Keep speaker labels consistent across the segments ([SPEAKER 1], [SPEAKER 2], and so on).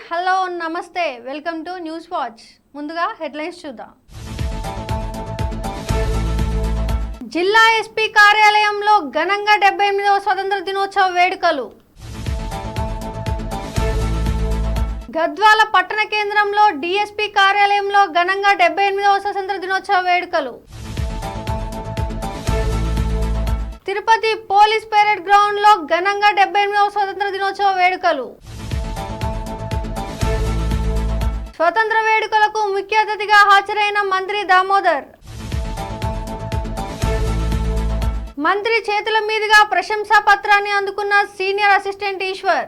[SPEAKER 1] Hello నమస్తే. Welcome to news watch. ముందుగా headlines చూద్దాం. జిల్లా ఎస్పీ కార్యాలయంలో ఘనంగా డెబ్బై ఎనిమిదవ స్వతంత్ర దినోత్సవ వేడుకలు. గద్వాల పట్టణ కేంద్రంలో డిఎస్పీ కార్యాలయంలో ఘనంగా డెబ్బై ఎనిమిదవ స్వతంత్ర దినోత్సవ వేడుకలు. తిరుపతి పోలీస్ పెరేడ్ గ్రౌండ్లో ఘనంగా డెబ్బై ఎనిమిదవ స్వతంత్ర దినోత్సవ వేడుకలు. స్వతంత్ర వేడుకలకు ముఖ్య అతిథిగా హాజరైన మంత్రి దామోదర్. మంత్రి చేతుల మీదుగా ప్రశంసా పత్రాన్ని అందుకున్న సీనియర్ అసిస్టెంట్ ఈశ్వర్.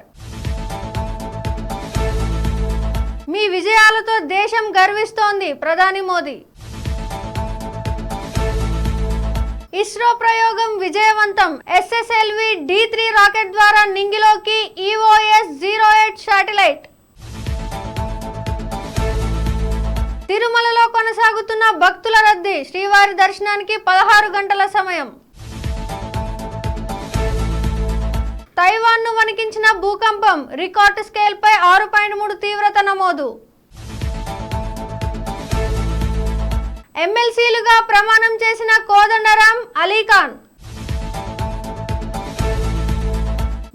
[SPEAKER 1] మీ విజయాలతో దేశం గర్విస్తోంది ప్రధాని మోదీ. ఇస్రో ప్రయోగం విజయవంతం. ఎస్ఎస్ఎల్వి డి త్రీ రాకెట్ ద్వారా నింగిలోకి ఈఓఎస్ జీరో ఎయిట్ శాటిలైట్. తిరుమలలో కొనసాగుతున్న భక్తుల రద్దీ శ్రీవారి దర్శనానికి పదహారు గంటల సమయం. తైవాన్ను వణికించిన భూకంపం రికార్డు స్కేల్పై ఆరు పాయింట్ మూడు తీవ్రత నమోదు. ఎమ్మెల్సీలుగా ప్రమాణం చేసిన కోదండరాం అలీఖాన్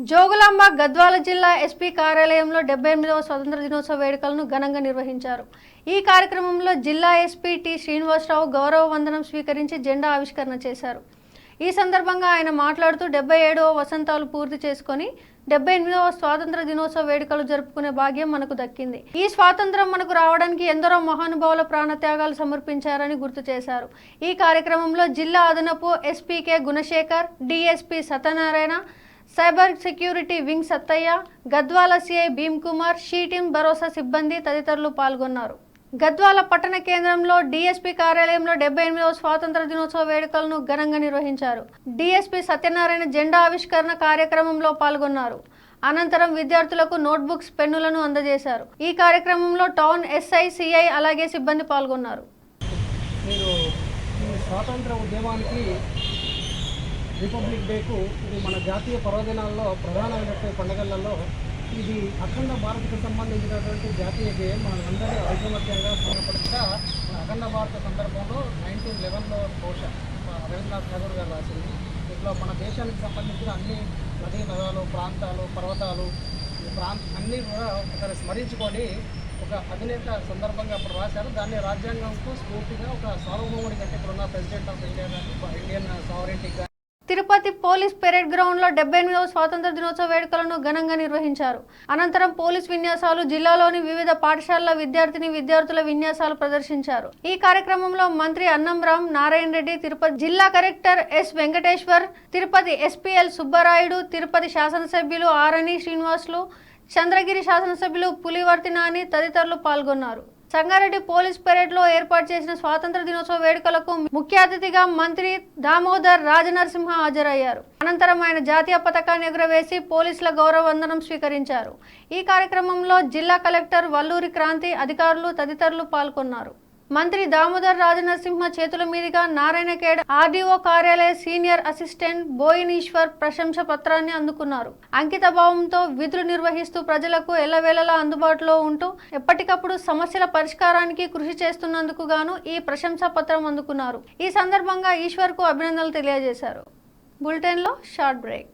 [SPEAKER 1] జోగులాంబ గద్వాల జిల్లా ఎస్పీ కార్యాలయంలో డెబ్బై ఎనిమిదవ స్వతంత్ర దినోత్సవ వేడుకలను ఘనంగా నిర్వహించారు. ఈ కార్యక్రమంలో జిల్లా ఎస్పీ టి శ్రీనివాసరావు గౌరవ వందనం స్వీకరించి జెండా ఆవిష్కరణ చేశారు. ఈ సందర్భంగా ఆయన మాట్లాడుతూ డెబ్బై ఏడవ వసంతాలు పూర్తి చేసుకొని డెబ్బై ఎనిమిదవ స్వాతంత్ర దినోత్సవ వేడుకలు జరుపుకునే భాగ్యం మనకు దక్కింది. ఈ స్వాతంత్రం మనకు రావడానికి ఎందరో మహానుభావుల ప్రాణత్యాగాలు సమర్పించారని గుర్తు చేశారు. ఈ కార్యక్రమంలో జిల్లా అదనపు SP K Gunasekhar DSP Satyanarayana cyber security wing Sattaiah Gadwal CI Bheem Kumar she team Bharosa సిబ్బంది తదితరులు పాల్గొన్నారు. గద్వాల పట్టణ కేంద్రంలో డిఎస్పీ కార్యాలయంలో డెబ్బై ఎనిమిదవ స్వాతంత్ర దినోత్సవ వేడుకలను ఘనంగా నిర్వహించారు. డిఎస్పీ సత్యనారాయణ జెండా ఆవిష్కరణ కార్యక్రమంలో పాల్గొన్నారు. అనంతరం విద్యార్థులకు నోట్బుక్స్ పెన్నులను అందజేశారు. ఈ కార్యక్రమంలో టౌన్ ఎస్ఐ సిఐ అలాగే సిబ్బంది పాల్గొన్నారు.
[SPEAKER 2] మీరు స్వాతంత్ర ఉద్యమానికి రిపబ్లిక్ డేకు ఇది మన జాతీయ పర్వదినాల్లో ప్రధానమైనటువంటి పండుగలలో ఇది అఖండ భారత్కు సంబంధించినటువంటి జాతీయ గేయం మనందరినీ ఐకమత్యంగా సందర్భంగా మన అఖండ భారత సందర్భంలో నైన్టీన్ లెవెన్లో బహుశా రవీంద్రనాథ్ ఠాగూర్ గారు రాసింది. ఇట్లా మన దేశానికి సంబంధించిన అన్ని నదీ నదాలు ప్రాంతాలు పర్వతాలు ఈ ప్రాంత అన్నీ కూడా ఒకసారి స్మరించుకొని ఒక అధినేత సందర్భంగా అప్పుడు రాశారు. దాన్ని రాజ్యాంగంకు స్ఫూర్తిగా ఒక సార్వభౌముడి కంటే ఇప్పుడున్న ప్రెసిడెంట్ ఆఫ్ ఇండియా కానీ Indian sovereignty
[SPEAKER 1] Tirupati police parade గ్రౌండ్లో డెబ్బై ఎనిమిదవ స్వాతంత్ర దినోత్సవ వేడుకలను ఘనంగా నిర్వహించారు. అనంతరం పోలీస్ విన్యాసాలు జిల్లాలోని వివిధ పాఠశాలల విద్యార్థిని విద్యార్థుల విన్యాసాలు ప్రదర్శించారు. ఈ కార్యక్రమంలో మంత్రి అన్నంరామ్ నారాయణ రెడ్డి తిరుపతి జిల్లా collector S Venkateshwar Tirupati SP L Subbarayudu Tirupati శాసనసభ్యులు ఆరణి శ్రీనివాసులు చంద్రగిరి శాసనసభ్యులు పులివర్తి నాని తదితరులు పాల్గొన్నారు. సంగారెడ్డి పోలీస్ పెరేడ్లో ఏర్పాటు చేసిన స్వాతంత్ర దినోత్సవ వేడుకలకు ముఖ్య అతిథిగా మంత్రి దామోదర్ రాజనరసింహ హాజరయ్యారు. అనంతరం ఆయన జాతీయ పతాకాన్ని ఎగురవేసి పోలీసుల గౌరవ వందనం స్వీకరించారు. ఈ కార్యక్రమంలో జిల్లా కలెక్టర్ వల్లూరి క్రాంతి అధికారులు తదితరులు పాల్గొన్నారు. మంత్రి దామోదర్ రాజనరసింహ చేతుల మీదుగా నారాయణఖేడ్ ఆర్డీఓ కార్యాలయ సీనియర్ అసిస్టెంట్ బోయిన్ ఈశ్వర్ ప్రశంస పత్రాన్ని అందుకున్నారు. అంకిత భావంతో విధులు నిర్వహిస్తూ ప్రజలకు ఎల్లవేళలా అందుబాటులో ఉంటూ ఎప్పటికప్పుడు సమస్యల పరిష్కారానికి కృషి చేస్తున్నందుకు గాను ఈ ప్రశంసా పత్రం అందుకున్నారు. ఈ సందర్భంగా ఈశ్వర్కు అభినందనలు తెలియజేశారు. బులెటిన్లో షార్ట్ బ్రేక్.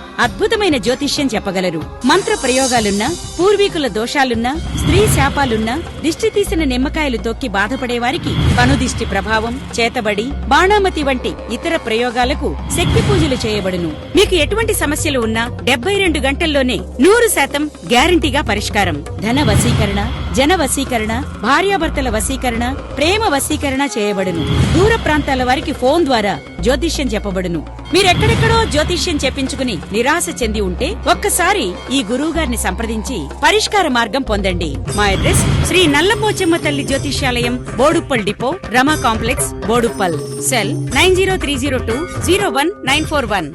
[SPEAKER 3] అద్భుతమైన జ్యోతిష్యం చెప్పగలరు. మంత్ర ప్రయోగాలున్నా పూర్వీకుల దోషాలున్నా స్త్రీ శాపాలున్నా దిష్టి తీసిన నిమ్మకాయలు తొక్కి బాధపడేవారికి కనుదిష్టి ప్రభావం చేతబడి బాణామతి వంటి ఇతర ప్రయోగాలకు శక్తి పూజలు చేయబడును. మీకు ఎటువంటి సమస్యలు ఉన్నా డెబ్బై రెండు గంటల్లోనే నూరు శాతం గ్యారంటీగా పరిష్కారం. ధన వశీకరణ జన వశీకరణ భార్యాభర్తల వశీకరణ ప్రేమ వశీకరణ చేయబడును. దూర ప్రాంతాల వారికి ఫోన్ ద్వారా జ్యోతిష్యం చెప్పబడును. మీరెక్కడెక్కడో జ్యోతిష్యం చెప్పించుకుని నిరాశ చెంది ఉంటే ఒక్కసారి ఈ గురువు గారిని సంప్రదించి పరిష్కార మార్గం పొందండి. మా అడ్రస్ శ్రీ నల్లపోచమ్మ తల్లి జ్యోతిష్యాలయం Boduppal depot Rama complex Boduppal. Cell nine zero three zero two zero one nine four one.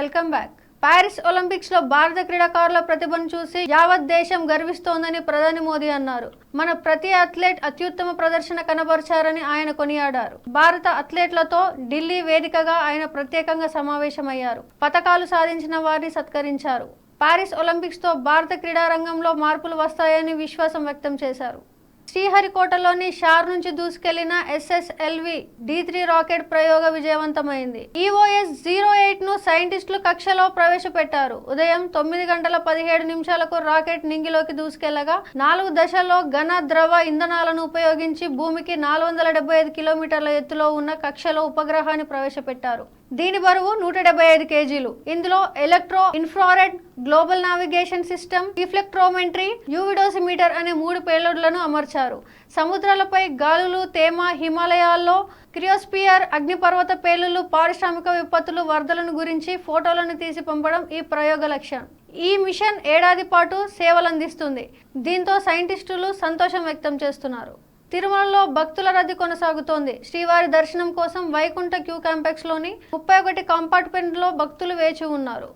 [SPEAKER 1] Welcome back Paris ఒలింపిక్స్లో భారత క్రీడాకారుల ప్రతిభను చూసి యావత్ దేశం గర్విస్తోందని ప్రధాని మోదీ అన్నారు. మన ప్రతి అథ్లెట్ అత్యుత్తమ ప్రదర్శన కనబరిచారని ఆయన కొనియాడారు. భారత అథ్లెట్లతో ఢిల్లీ వేదికగా ఆయన ప్రత్యేకంగా సమావేశమయ్యారు. పథకాలు సాధించిన వారిని సత్కరించారు. పారిస్ ఒలింపిక్స్తో భారత క్రీడా రంగంలో మార్పులు వస్తాయని విశ్వాసం వ్యక్తం చేశారు. శ్రీహరికోటలోని షార్ నుంచి దూసుకెళ్ళిన ఎస్ఎస్ఎల్వి డి త్రీ రాకెట్ ప్రయోగ విజయవంతమైంది. ఈఓఎస్ జీరో ఎయిట్ను సైంటిస్టులు కక్షలో ప్రవేశపెట్టారు. ఉదయం తొమ్మిది గంటల పదిహేడు నిమిషాలకు రాకెట్ నింగిలోకి దూసుకెళ్ళగా నాలుగు దశల్లో ఘన ద్రవ ఇంధనాలను ఉపయోగించి భూమికి నాలుగు వందల డెబ్బై ఐదు కిలోమీటర్ల ఎత్తులో ఉన్న కక్షలో ఉపగ్రహాన్ని ప్రవేశపెట్టారు. దీని బరువు నూట డెబ్బై ఐదు కేజీలు. ఇందులో electro infrared global navigation system reflectometry UV dosimeter అనే మూడు పేలోడ్లను అమర్చారు. సముద్రాలపై గాలులు తేమ హిమాలయాల్లో క్రియోస్పియర్ అగ్నిపర్వత పేలులు పారిశ్రామిక విపత్తులు వరదలను గురించి ఫోటోలను తీసి పంపడం ఈ ప్రయోగ లక్ష్యం. ఈ మిషన్ ఏడాది పాటు సేవలందిస్తుంది. దీంతో సైంటిస్టులు సంతోషం వ్యక్తం చేస్తున్నారు. తిరుమలలో భక్తుల రద్దీ కొనసాగుతోంది. శ్రీవారి దర్శనం కోసం వైకుంఠ క్యూ కాంప్లెక్స్లోని ముప్పై ఒకటి కంపార్ట్మెంట్లో భక్తులు వేచి ఉన్నారు.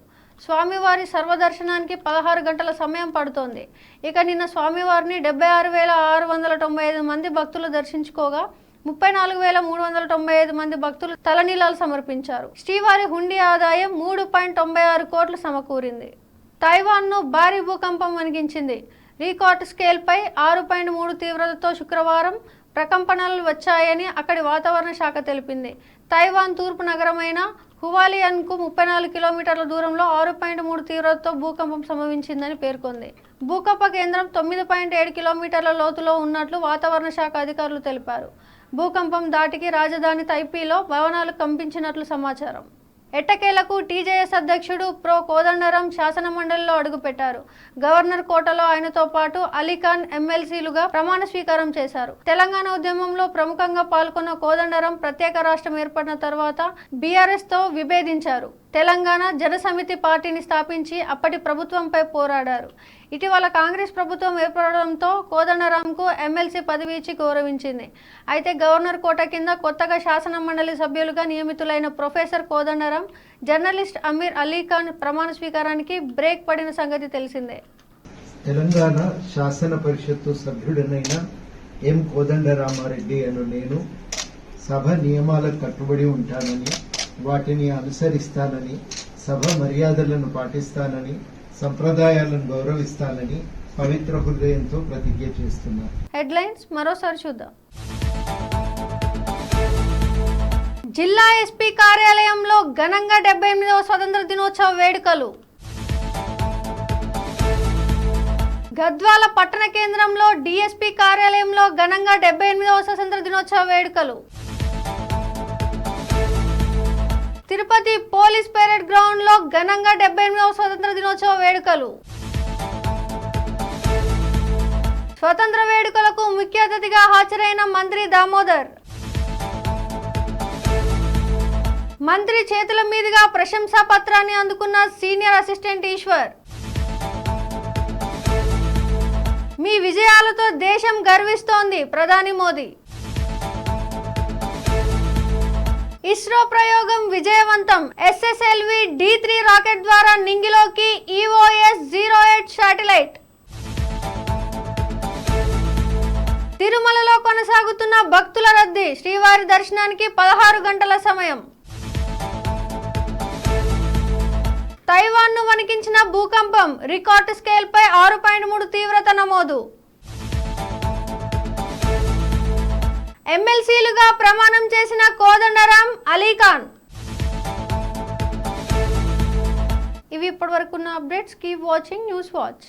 [SPEAKER 1] స్వామివారి సర్వదర్శనానికి పదహారు గంటల సమయం పడుతోంది. ఇక నిన్న స్వామివారిని డెబ్బై ఆరు వేల ఆరు వందల తొంభై ఐదు మంది భక్తులు దర్శించుకోగా ముప్పై నాలుగు వేల మూడు వందల తొంభై ఐదు మంది భక్తులు తలనీలాలు సమర్పించారు. శ్రీవారి హుండీ ఆదాయం మూడు పాయింట్ తొంభై ఆరు కోట్లు సమకూరింది. తైవాన్ను భారీ భూకంపం వణికించింది. రీకార్డ్ స్కేల్పై ఆరు పాయింట్ మూడు తీవ్రతతో శుక్రవారం ప్రకంపనలు వచ్చాయని అక్కడి వాతావరణ శాఖ తెలిపింది. తైవాన్ తూర్పు నగరమైన హువాలియన్కు ముప్పై నాలుగు కిలోమీటర్ల దూరంలో ఆరు పాయింట్ మూడు తీవ్రతతో భూకంపం సంభవించిందని పేర్కొంది. భూకంప కేంద్రం తొమ్మిది పాయింట్ ఏడు కిలోమీటర్ల లోతులో ఉన్నట్లు వాతావరణ శాఖ అధికారులు తెలిపారు. భూకంపం దాటికి రాజధాని తైపీలో భవనాలు కంపించినట్లు సమాచారం. ఎట్టకేలకు టీజేఎస్ అధ్యక్షుడు ప్రో కోదండరాం శాసన మండలిలో అడుగుపెట్టారు. గవర్నర్ కోటలో ఆయనతో పాటు అలీఖాన్ ఎమ్మెల్సీలుగా ప్రమాణ స్వీకారం చేశారు. తెలంగాణ ఉద్యమంలో ప్రముఖంగా పాల్గొన్న కోదండరాం ప్రత్యేక రాష్ట్రం ఏర్పడిన తర్వాత బీఆర్ఎస్తో విభేదించారు. తెలంగాణ జనసమితి పార్టీని స్థాపించి అప్పటి ప్రభుత్వంపై పోరాడారు. ఇటీవల కాంగ్రెస్ ప్రభుత్వం ఏర్పడడంతో కోదండరాంకు ఎమ్మెల్సీ పదవి ఇచ్చి గౌరవించింది. అయితే గవర్నర్ కోట కింద కొత్తగా శాసన మండలి సభ్యులుగా నియమితులైన ప్రొఫెసర్ కోదండరాం జర్నలిస్ట్ అమీర్ అలీ ఖాన్ ప్రమాణ స్వీకారానికి బ్రేక్ పడిన సంగతి తెలిసిందే.
[SPEAKER 4] తెలంగాణ శాసన పరిషత్తు సభ్యుడనైన ఎం కోదండరామారెడ్డి అను నేను సభ నియమాలకు కట్టుబడి ఉంటానని వాటిని అనుసరిస్తానని సభ మర్యాదలను పాటిస్తానని సంప్రదాయాలను గౌరవిస్తానని పవిత్ర హృదయంతో ప్రతిజ్ఞ చేస్తున్నారు.
[SPEAKER 1] హెడ్లైన్స్ మరోసారి చూద్దాం. జిల్లా ఎస్పీ కార్యాలయంలో ఘనంగా డెబ్బై ఎనిమిదవ స్వతంత్ర దినోత్సవ వేడుకలు. గద్వాల పట్టణ కేంద్రంలో డిఎస్పీ కార్యాలయంలో ఘనంగా డెబ్బై ఎనిమిదవ స్వతంత్ర దినోత్సవ వేడుకలు. తిరుపతి పోలీస్ పెరేడ్ గ్రౌండ్లో ఘనంగా డెబ్బై ఎనిమిదవ స్వతంత్ర దినోత్సవ వేడుకలు. స్వతంత్ర వేడుకలకు ముఖ్య అతిథిగా హాజరైన మంత్రి దామోదర్. మంత్రి చేతుల మీదుగా ప్రశంసా పత్రాన్ని అందుకున్న సీనియర్ అసిస్టెంట్ ఈశ్వర్. మీ విజయాలతో దేశం గర్విస్తోంది ప్రధాని మోదీ. ఇస్రో ప్రయోగం విజయవంతం. ఎస్ఎస్ఎల్వి డి త్రీ రాకెట్ ద్వారా నింగిలోకి ఈఓఎస్ జీరో ఎయిట్ శాటిలైట్. తిరుమలలో కొనసాగుతున్న భక్తుల రద్దీ. శ్రీవారి దర్శనానికి పదహారు గంటల సమయం. తైవాన్ను వణికించిన భూకంపం రికార్డు స్కేల్పై ఆరు పాయింట్ మూడు తీవ్రత నమోదు. ఎమ్మెల్సీలుగా ప్రమాణం చేసిన కోదండరాం అలీఖాన్ ఇవి ఇప్పటివరకున్న updates. Keep watching news watch